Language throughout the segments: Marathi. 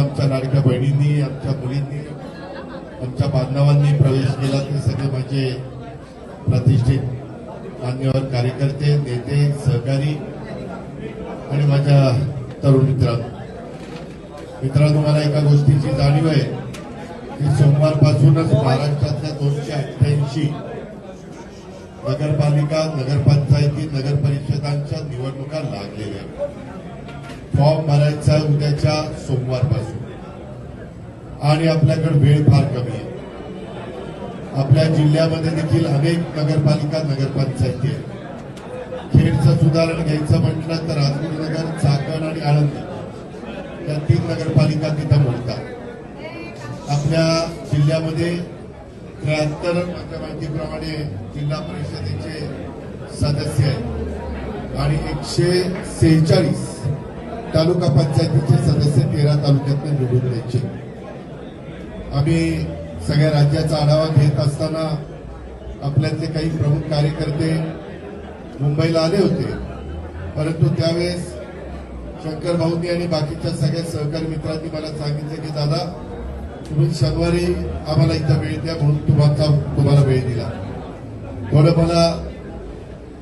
आमच्या लाडक्या बहिणींनी आमच्या मुलींनी आमच्या बांधवांनी प्रवेश केला. ते सगळे माझे प्रतिष्ठित मान्यवर कार्यकर्ते नेते सहकारी आणि माझ्या तरुण मित्रांनो मित्रांनो मला एका गोष्टीची जाणीव आहे. की सोमवारपासूनच महाराष्ट्रातल्या दोनशे अठ्ठ्याऐंशी नगरपालिका नगरपंचायती नगर परिषदांच्या निवडणुका लागलेल्या आहेत. फॉर्म भरायचा उद्याच्या सोमवारपासून. आणि आपल्याकडे वेळ फार कमी आहे. आपल्या जिल्ह्यामध्ये देखील अनेक नगरपालिका नगरपंचायती आहेत. खेडचं सुधारण घ्यायचं म्हटलं तर नगर चाकण आणि आळंदी या तीन नगरपालिका तिथं मोडतात. आपल्या जिल्ह्यामध्ये त्र्याहत्तर माझ्या माहितीप्रमाणे जिल्हा परिषदेचे सदस्य आहेत. आणि एकशे सेहेचाळीस तालुका पंचायतीचे सदस्य तेरा तालुक्यातून निवडून द्यायचे आम्ही सगळ्या राज्याचा आढावा घेत असताना आपल्यातले काही प्रमुख कार्यकर्ते मुंबईला आले होते. परंतु त्यावेळेस शंकर भाऊंनी आणि बाकीच्या सगळ्या सहकारी मित्रांनी मला सांगितलं की दादा तुम्ही शनिवारी आम्हाला इथं वेळ द्या म्हणून तुम्हाला तुम्हाला वेळ दिला. थोडं मला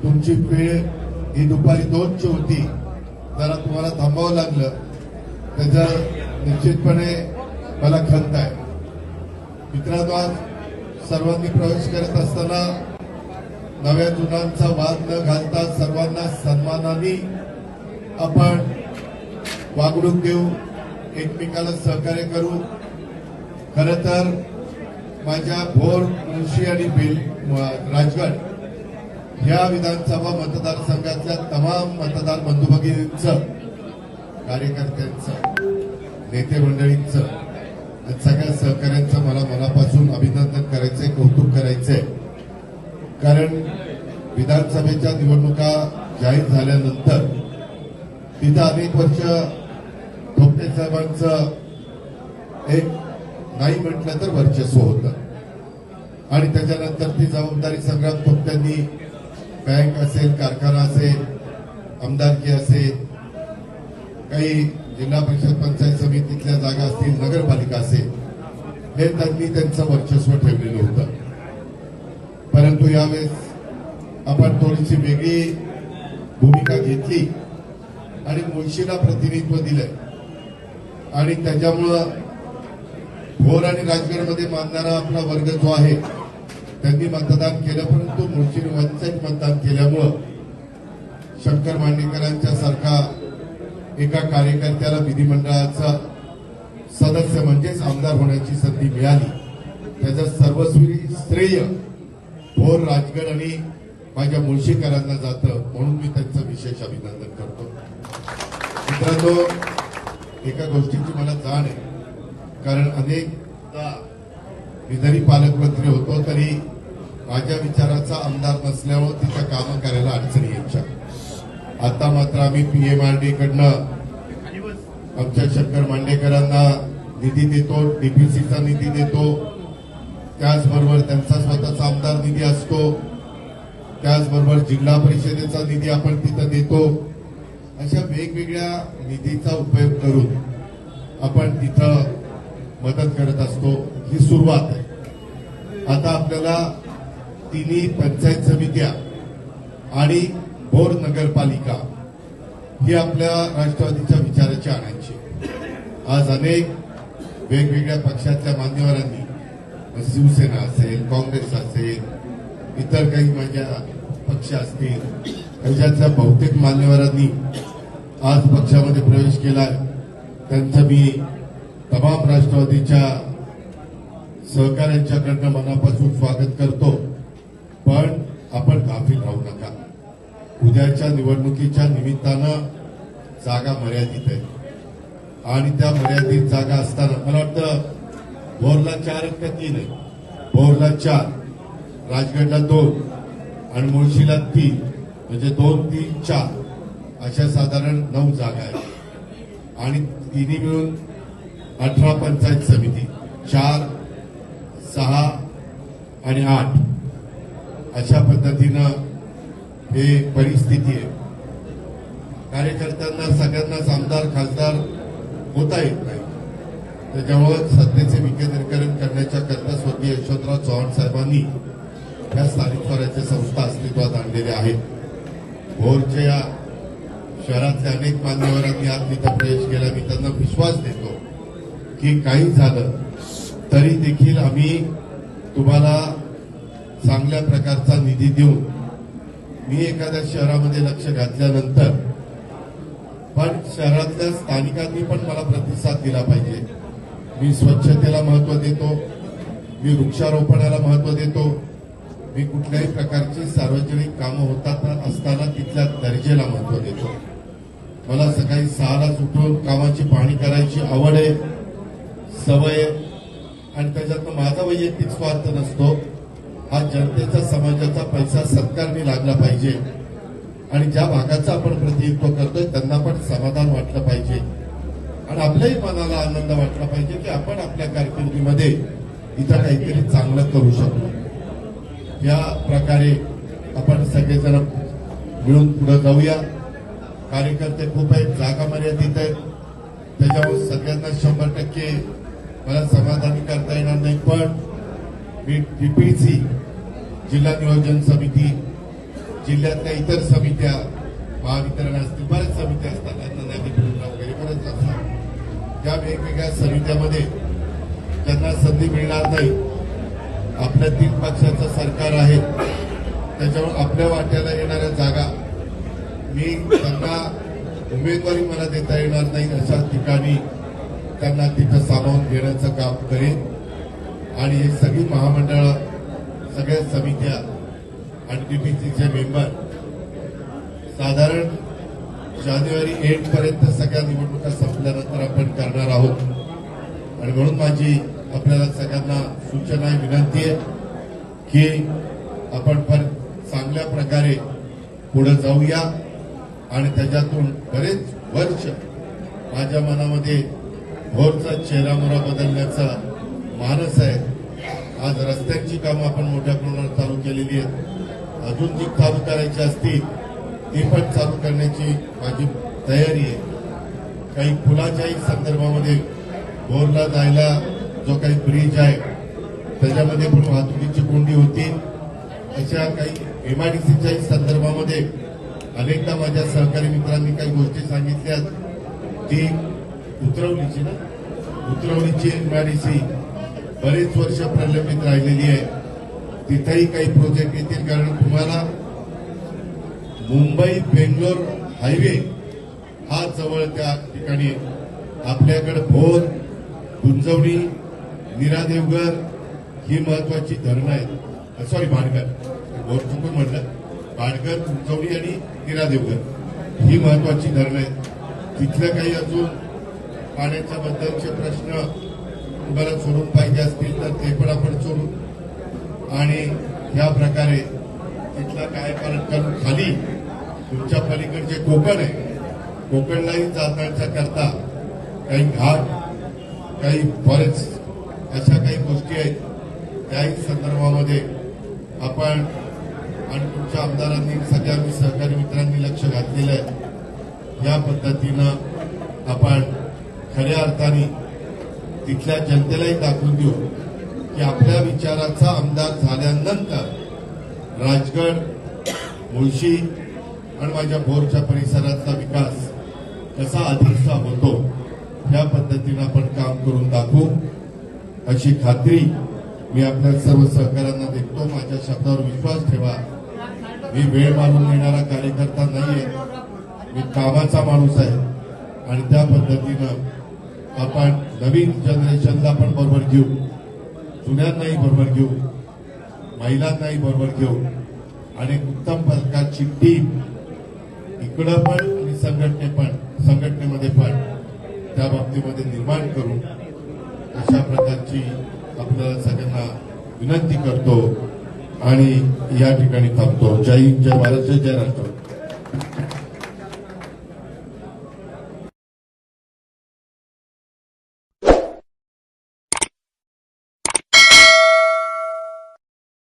तुमची वेळ ही दुपारी दोनची होती. जरा तुम्हाला थांबावं लागलं त्याचं निश्चितपणे मला खंत आहे. मित्रांनो आज सर्वांनी प्रवेश करत असताना नव्या जुनांचा वाद न घालता सर्वांना सन्मानाने आपण वागणूक देऊ एकमेकाला सहकार्य करू. खर तर माझ्या भोर कृषी आणि बिल राजगड या विधानसभा मतदारसंघातल्या तमाम मतदार बंधू भगिनींचं कार्यकर्त्यांचं नेते मंडळींचं आणि सगळ्या सहकाऱ्यांचं मला मनापासून अभिनंदन करायचंय कौतुक करायचंय. कारण विधानसभेच्या निवडणुका जाहीर झाल्यानंतर तिथं अनेक वर्ष थोपटे साहेबांचं एक नाही म्हटलं तर वर्चस्व होतं. आणि त्याच्यानंतर ती जबाबदारी संग्राम थोपट्यांनी बँक असेल कारखाना असेल आमदारकी असेल काही जिल्हा परिषद पंचायत समितीतल्या जागा असतील नगरपालिका असेल हे त्यांनी त्यांचं वर्चस्व ठेवलेलं होतं. परंतु यावेळेस आपण थोडीशी वेगळी भूमिका घेतली आणि मुळशीला प्रतिनिधित्व दिलंय. आणि त्याच्यामुळं भोर आणि राजगडमध्ये मानणारा आपला वर्ग जो आहे त्यांनी मतदान केलं परंतु मुळशीने वंचित मतदान केल्यामुळं शंकर मांडेकरांच्या सारखा एका कार्यकर्त्याला विधिमंडळाचा सदस्य म्हणजेच आमदार होण्याची संधी मिळाली. त्याचं सर्वस्वी श्रेय भोर राजगड आणि माझ्या मुळशीकरांना जातं म्हणून मी त्यांचं विशेष अभिनंदन करतो. मित्रांनो एका गोष्टीची मला जाण आहे. कारण अनेकदा मी जरी पालकमंत्री होतो तरी माझ्या विचाराचा आमदार नसल्यामुळे तिथं कामं करायला अडचणी यायच्या आता मात्र आम्ही पीएमआरडी कडनं आमच्या शंकर मांडेकरांना निधी देतो डीपीसीचा निधी देतो. त्याचबरोबर त्यांचा स्वतःचा आमदार निधी असतो. त्याचबरोबर जिल्हा परिषदेचा निधी आपण तिथं देतो. अशा वेगवेगळ्या निधीचा उपयोग करून आपण तिथं मदत करत असतो ही सुरुवात आहे. आता आपल्याला तिन्ही पंचायत समित्या आणि भोर नगरपालिका ही आपल्या राष्ट्रवादीच्या विचाराची आणायची आज अनेक वेगवेगळ्या पक्षातल्या मान्यवरांनी शिवसेना असेल काँग्रेस असेल इतर काही माझ्या पक्ष असतील त्याच्यातल्या बहुतेक मान्यवरांनी आज पक्षामध्ये प्रवेश केला त्यांचं मी तमाम राष्ट्रवादीच्या सहकाऱ्यांच्याकडनं मनापासून स्वागत करतो. पण आपण गाफील राहू नका. उद्याच्या निवडणुकीच्या निमित्तानं जागा मर्यादित आहे. आणि त्या मर्यादित जागा असताना मला वाटतं भोरला चार आहेत का तीन आहे. भोरला चार राजगडला दोन आणि मुळशीला तीन म्हणजे दोन तीन चार अशा साधारण नऊ जागा आहेत. आणि तिन्ही मिळून अठरा पंचायत समिती चार सहा आणि आठ. अशा पद्धतीनं हे परिस्थिती आहे. कार्यकर्त्यांना सगळ्यांनाच आमदार खासदार होता येत नाही. त्याच्यामुळं सत्तेचे विकेंद्रीकरण करण्याच्या करता स्वर्गीय यशवंतराव चव्हाण साहेबांनी या स्थानिक स्वराज्य संस्था अस्तित्वात आणलेल्या आहेत. भोरच्या या शहरातल्या अनेक मान्यवरांनी आज तिथं प्रवेश केला. मी त्यांना विश्वास देतो. की काही झालं तरी देखील आम्ही तुम्हाला चांगल्या प्रकारचा निधी देऊ मी एखाद्या शहरामध्ये लक्ष घातल्यानंतर पण शहरातल्या स्थानिकांनी पण मला प्रतिसाद दिला पाहिजे. मी स्वच्छतेला महत्त्व देतो मी वृक्षारोपणाला महत्त्व देतो मी कुठल्याही प्रकारची सार्वजनिक कामं होतात असताना तिथल्या दर्जेला महत्त्व देतो. मला सकाळी सहाला उठून कामाची पाहणी करायची आवड आहे. सवय आणि त्याच्यातनं माझा वैयक्तिक स्वार्थ नसतो. हा जनतेचा समाजाचा पैसा सत्कारणी लागला पाहिजे. आणि ज्या भागाचं आपण प्रतिनिधित्व करतोय त्यांना पण समाधान वाटलं पाहिजे. आणि आपल्याही मनाला आनंद वाटला पाहिजे की आपण आपल्या कारकिर्दीमध्ये इथं काहीतरी चांगलं करू शकतो या प्रकारे आपण सगळेजण मिळून पुढे जाऊया. कार्यकर्ते खूप आहेत जागा मर्यादित आहेत. त्याच्यामुळे सगळ्यांना शंभर टक्के मला समाधानी करता येणार नाही पण मी डीपीसी जिल्हा नियोजन समिती जिल्ह्यातल्या इतर समित्या महावितरण असतील बऱ्याच समित्या असतात त्यांना वगैरे बरेच असतात. त्या वेगवेगळ्या समित्यामध्ये त्यांना संधी मिळणार नाही आपल्या तीन पक्षाचं सरकार आहे त्याच्यामुळे आपल्या वाट्याला येणाऱ्या जागा मी त्यांना उमेदवारी मला देता येणार नाही अशा ठिकाणी त्यांना तिथं सामावून घेण्याचं काम करेन. आणि हे सगळी महामंडळ सगळ्या समित्या आणि डीपीसीचे मेंबर साधारण जानेवारी एट पर्यंत सगळ्या निवडणुका संपल्यानंतर आपण करणार आहोत. आणि म्हणून माझी आपल्याला सगळ्यांना सूचना आहे विनंती आहे की आपण पण चांगल्या प्रकारे पुढे जाऊया. आणि त्याच्यातून बरेच वर्ष माझ्या मनामध्ये भोरचा चेहरामोरा बदलण्याचा मानस आहे. आज रस्त्यांची कामं आपण मोठ्या प्रमाणात चालू केलेली आहेत. अजून जी चालू करायची असतील ती पण चालू करण्याची माझी तयारी आहे. काही पुलाच्याही संदर्भामध्ये भोरला जायला जो काही ब्रिज आहे त्याच्यामध्ये पण वाहतुकीची कोंडी होती. अशा काही एमआयडीसीच्याही संदर्भामध्ये अनेकदा माझ्या सहकारी मित्रांनी काही गोष्टी सांगितल्या ती उतरवलीची ना? उतरवलीची एमआयडीसी बरेच वर्ष प्रलंबित राहिलेली आहे. तिथेही काही प्रोजेक्ट येतील. कारण तुम्हाला मुंबई बेंगलोर हायवे हा जवळ त्या ठिकाणी आपल्याकडे भोर गुंजवणी नीरा देवघर ही महत्वाची धरणं आहेत. सॉरी भाडघर भोर चुकून म्हटलं. भाडगर गुंजवणी आणि नीरा देवघर ही महत्वाची धरणं आहेत. तिथलं काही अजून पाण्याच्या बद्दलचे प्रश्न तुम्हाला सोडून पाहिजे असतील तर ते पण आपण सोडू आणि या प्रकारे तिथला काय करून खाली तुमच्या पलीकडचे कोकण आहे. कोकणलाही जाताच्या करता काही घाट काही फॉरेस्ट अशा काही गोष्टी आहेत. त्याही संदर्भामध्ये आपण आणि तुमच्या आमदारांनी सगळ्या सहकारी मित्रांनी लक्ष घातलेलं आहे. या पद्धतीनं आपण खऱ्या अर्थाने तिथल्या जनतेलाही दाखवून देऊ की आपल्या विचाराचा आमदार झाल्यानंतर राजगड मुळशी आणि माझ्या भोरच्या परिसरातला विकास कसा अधिकचा होतो या पद्धतीनं आपण काम करून दाखवू. अशी खात्री मी आपल्या सर्व सहकाऱ्यांना देतो. माझ्या शब्दावर विश्वास ठेवा. मी वेळ मारून घेणारा कार्यकर्ता नाहीये. मी कामाचा माणूस आहे. आणि त्या पद्धतीनं आपण नवीन जनरेशनला पण बरोबर घेऊ. जुन्यांनाही बरोबर घेऊ. महिलांनाही बरोबर घेऊ. आणि उत्तम प्रकारची टीम इकडं पण आणि संघटने पण संघटनेमध्ये पण त्या बाबतीमध्ये निर्माण करू अशा प्रकारची आपल्याला सगळ्यांना विनंती करतो आणि या ठिकाणी थांबतो. जय हिंद जय महाराष्ट्र जय राष्ट्र